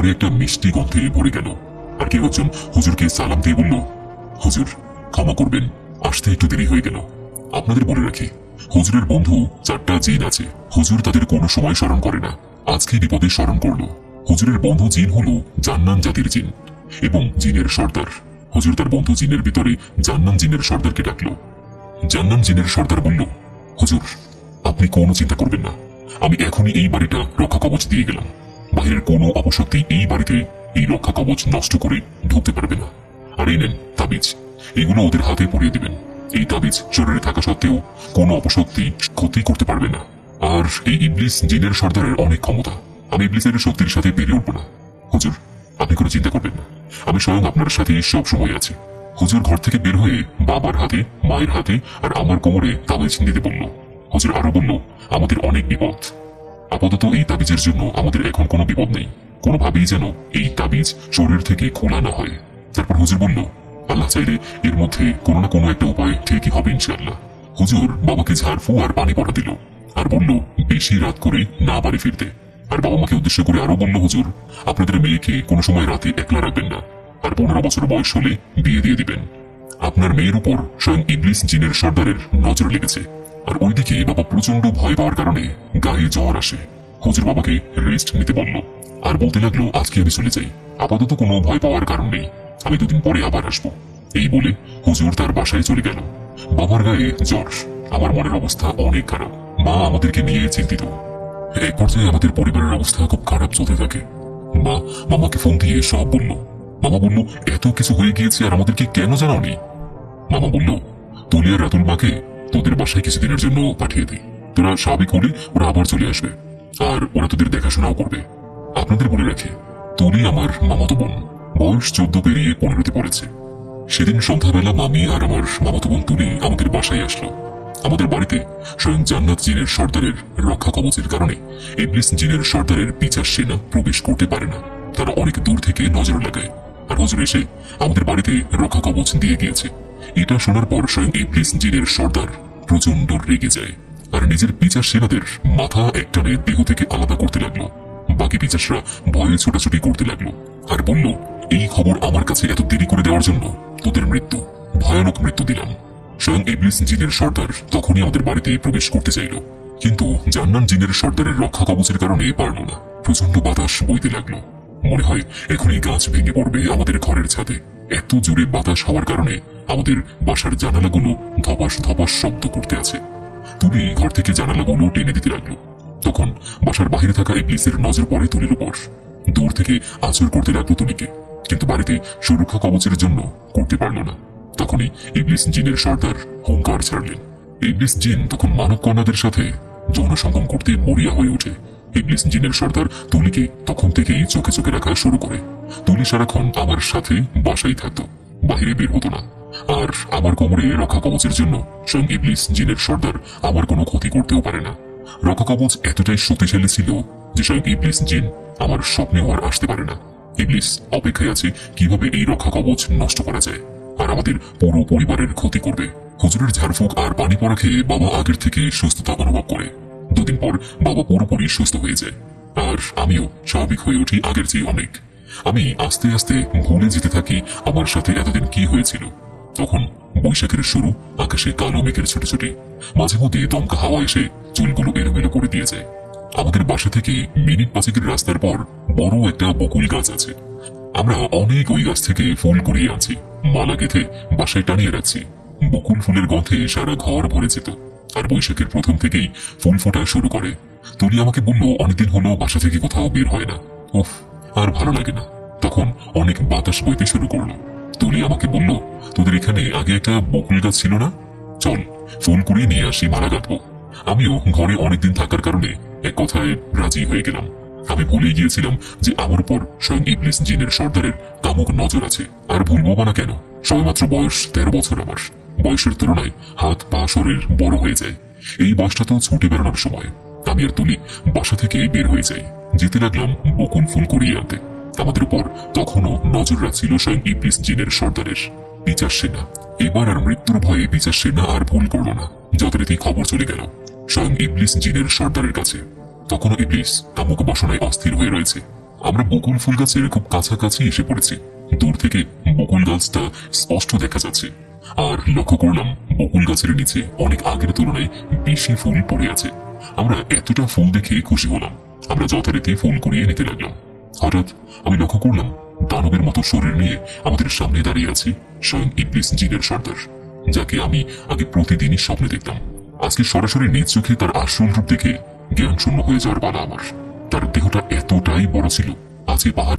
ঘরে একটা মিষ্টি গন্ধে ভরে গেল। আর কেউ একজন হুজুরকে সালাম দিয়ে বলল, হুজুর, ক্ষমা করবেন, আসতে একটু দেরি হয়ে গেল। আপনাদের বলে রাখি, হুজুরের বন্ধু চারটা জিন আছে। হুজুর তাদের কোনো সময় স্মরণ করে না। আজকে বিপদে স্মরণ করল। হুজুরের বন্ধু জিন হলো জান্নান জাতির জিন এবং জিনের সর্দার। হুজুর তার বন্ধু জিনের ভিতরে জান্নান জিনের সর্দারকে ডাকলো। জান্নান জিনের সর্দার বলল, হুজুর, আপনি কোনো চিন্তা করবেন না। আমি এখনই এই বাড়িটা রক্ষা কবচ দিয়ে গেলাম। বাইরের কোনো অপশক্তি এই বাড়িতে এই রক্ষা কবচ নষ্ট করে ঢুকতে পারবে না। আর এই নেন, তাবিজ। এগুলো ওদের হাতে পরিয়ে দিবেন। এই তাবিজ শরীরে থাকা সত্ত্বেও কোনো অপশক্তি ক্ষতি করতে পারবে না। আর এই ইবলিস জিনের সর্দারের অনেক ক্ষমতা। আমি ইবলিসের শক্তির সাথে পেরে উঠবো না। হুজুর, আপনি কোনো চিন্তা করবেন না। আমি স্বয়ং আপনার সাথে সব সময় আছি। হুজুর ঘর থেকে বের হয়ে বাবার হাতে, মায়ের হাতে আর আমার কোমরে তাবিজ দিতে বলল। হুজুর আরও বলল, আমাদের অনেক বিপদ। আপাতত এই তাবিজের জন্য আমাদের এখন কোনো বিপদ নেই। কোনোভাবেই যেন এই তাবিজ শরীর থেকে খোলা না হয়। তারপর হুজুর বলল, আল্লাহ চাইলে এর মধ্যে কোনো না কোনো একটা উপায় ঠিকই হবে ইনশাআল্লাহ। হুজুর বাবাকে ঝাড়ফু আর পানি পড়া দিল আর বলল, বেশি রাত করে না বাড়ি ফিরতে। আর বাবা মাকে উদ্দেশ্য করে আরও বলল, হুজুর, আপনাদের মেয়েকে কোনো সময় রাতে একলা রাখবেন না। আর পনেরো বছর বয়স হলে বিয়ে দিয়ে দিবেন। আপনার মেয়ের উপর স্বয়ং ইবলিস জিনের সর্দারের নজর লেগেছে। আর ওইদিকে বাবা প্রচণ্ড ভয় পাওয়ার কারণে গায়ে জ্বর আসে। হুজুর বাবাকে রেস্ট নিতে বলল। আর বলতে লাগল, আজকে আমি চলে যাই। আপাতত কোনো ভয় পাওয়ার কারণ নেই। আমি দুদিন পরে আবার আসব। এই বলে হুজুর তার বাসায় চলে গেল। বাবার গায়ে জ্বর। আমার মনের অবস্থা অনেক খারাপ। মা আমাদেরকে নিয়ে চিন্তিত। এক পর্যায়ে আমাদের পরিবারের অবস্থা খুব খারাপ চলতে থাকে। মা, মামাকে ফোন দিয়ে সব বলল। মামা বলল, এত কিছু হয়ে গিয়েছে আর আমাদেরকে কেন জানাওনি? মামা বলল তুলি আর রাতুল মাকে তোদের বাসায় কিছুদিনের জন্য পাঠিয়ে দিই। তোরা স্বাভাবিক হলে ওরা আবার চলে আসবে। আর ওরা তোদের দেখাশোনাও করবে। আপনাদের বলে রাখি, তুলি আমার মামাতো বোন। বয়স চোদ্দ পেরিয়ে পনেরোতে পড়েছে। সেদিন সন্ধ্যাবেলা মামি আর আমার মামাতো বোন তুলি আমাদের বাসায় আসলো। আমাদের বাড়িতে স্বয়ং জান্নাত জিনের সর্দারের রক্ষা কবচের কারণে ইবলিস জিনের সর্দারের পিচার সেনা প্রবেশ করতে পারে না। তারা অনেক দূর থেকে নজর লাগায়। আর হজর এসে আমাদের বাড়িতে রক্ষা কবচ দিয়ে গিয়েছে। এটা শোনার পর স্বয়ং ইবলিস জিনের সর্দার প্রচণ্ড রেগে যায়। আর নিজের পিচার সেনাদের মাথা একটানে দেহ থেকে আলাদা করতে লাগল। বাকি পিচাসরা ভয়ে ছোটাছুটি করতে লাগল। আর বলল, এই খবর আমার কাছে এত দেরি করে দেওয়ার জন্য তোদের মৃত্যু, ভয়ানক মৃত্যু দিলাম। স্বয়ং ইবলিস জিনের সর্দার তখনই আমাদের বাড়িতে প্রবেশ করতে চাইল। কিন্তু জান্নান জিনের সর্দারের রক্ষা কবচের কারণে পারল না। প্রচণ্ড বাতাস বইতে লাগল। মনে হয় এখনই গাছ ভেঙে পড়বে আমাদের ঘরের ছাদে। এত জোরে বাতাস হওয়ার কারণে আমাদের বাসার জানালাগুলো ধপাস ধপাস শব্দ করতে আছে। তুলি ঘর থেকে জানালাগুলো টেনে দিতে লাগল। তখন বাসার বাহিরে থাকা ইবলিসের নজর পড়ে তুলির উপর। দূর থেকে আচর করতে লাগল তুলিকে কিন্তু বাড়িতে সুরক্ষা কবচের জন্য করতে পারল না। তখনই ইবলিস জিনের সর্দার হুঙ্কার ছাড়লেন। ইবলিস জিন তখন মানব কন্যাদের সাথে যৌন সঙ্গম করতে মরিয়া হয়ে ওঠে। ইবলিস জিনের সর্দার তুলিকে তখন থেকেই চোখে চোখে রাখা শুরু করে। তুলি সারাক্ষণ আমার সাথে বাসায় থাকতো। বাহিরে বের হতো না। আর আমার কোমরে রক্ষা কবচের জন্য স্বয়ং ইবলিস জিনের সর্দার আমার কোনো ক্ষতি করতেও পারে না। রক্ষা কবচ এতটাই শক্তিশালী ছিল যে স্বয়ং ইবলিস জিন আমার স্বপ্নেও আর আসতে পারে না। ইবলিস অপেক্ষায় আছে কীভাবে এই রক্ষা কবচ নষ্ট করা যায়। আর আমাদের পুরো পরিবারের ক্ষতি করবে। হুজুরের ঝাড়ফুঁক আর পানি পড়া খেয়ে বাবা আগের থেকে সুস্থতা অনুভব করে। দুদিন পর বাবা পুরোপুরি সুস্থ হয়ে যায়। আর আমিও স্বাভাবিক হয়ে উঠি আগের চেয়ে অনেক। আমি আস্তে আস্তে ভুলে যেতে থাকি আমার সাথে এতদিন কি হয়েছিল। তখন বৈশাখের শুরু, আকাশে কালো মেঘের ছুটি মাঝে মধ্যে দমকা হাওয়া এসে চুলগুলো এলোমেলো করে দিয়ে যায়। আমাদের বাসা থেকে মিনিট পাঁচেকের রাস্তার পর বড় একটা বকুল গাছ আছে। আমরা অনেক ওই গাছ থেকে ফুল কুড়িয়ে আনছি, মালা গেঁথে বাসায় টানিয়ে রাখছি। বকুল ফুলের গন্ধে সারা ঘর ভরে যেত। আর বৈশাখের প্রথম থেকেই ফুল ফোটা শুরু করে। তুলি আমাকে বলল, অনেকদিন হলো বাসা থেকে কোথাও বের হয় না। উফ, আর ভালো লাগে না। তখন অনেক বাতাস বইতে শুরু করল। তুলি আমাকে বলল তোদের এখানে আগে একটা বকুল গাছ ছিল না? চল ফুল কুড়িয়ে নিয়ে আসি, মারা গাঁথবো আমিও ঘরে অনেকদিন থাকার কারণে এক কথায় রাজি হয়ে গেলাম। আমি ভুলে গিয়েছিলাম যে আমার উপর স্বয়ং ইবলিস জিনের সর্দারের কামুক নজর আছে। আর ভুলবো বা না কেন? সবেমাত্র বয়স তেরো বছর আমার। বয়সের তুলনায় হাত, পা, শরীর বড় হয়ে যায়। এই বাসটা তো ছুটে বেড়ানোর সময়। আমি আর তুলি বাসা থেকে বের হয়ে যাই। যেতে লাগলাম বকুল ফুল কুড়িয়ে আনতে। আমাদের উপর তখনও নজর রাখছিল স্বয়ং ইবলিস জিনের সর্দারের। বিচার সেনা। এবার আর মৃত্যুর ভয়ে বিচার সেনা আর ভুল করল না। যথারীতি খবর চলে গেল স্বয়ং ইবলিস জিনের সর্দারের কাছে। তখনও ইবলিস কামুক বসনায় অস্থির হয়ে রয়েছে। আমরা বকুল ফুল গাছের খুব কাছাকাছি এসে পড়েছি। দূর থেকে বকুল গাছটা স্পষ্ট দেখা যাচ্ছে। আর লক্ষ্য করলাম বকুল গাছের নিচে অনেক আগের তুলনায় বেশি ফুল পড়ে আছে। আমরা এতটা ফুল দেখে খুশি হলাম। আমরা যথারীতি ফুল কুড়িয়ে নিতে লাগলাম। হঠাৎ আমি লক্ষ্য করলাম, দানবের মতো শরীর নিয়ে আমাদের সামনে দাঁড়িয়ে আছে স্বয়ং ইবলিস জিনের সর্দার, যাকে আমি আগে প্রতিদিনই স্বপ্নে দেখতাম। আজকে সরাসরি নিজ চোখে তার আসল রূপ দেখে জ্ঞান শূন্য হয়ে যাওয়ার পালা আমার। তার দেহটা এতটাই বড় ছিল আজকে পাহাড়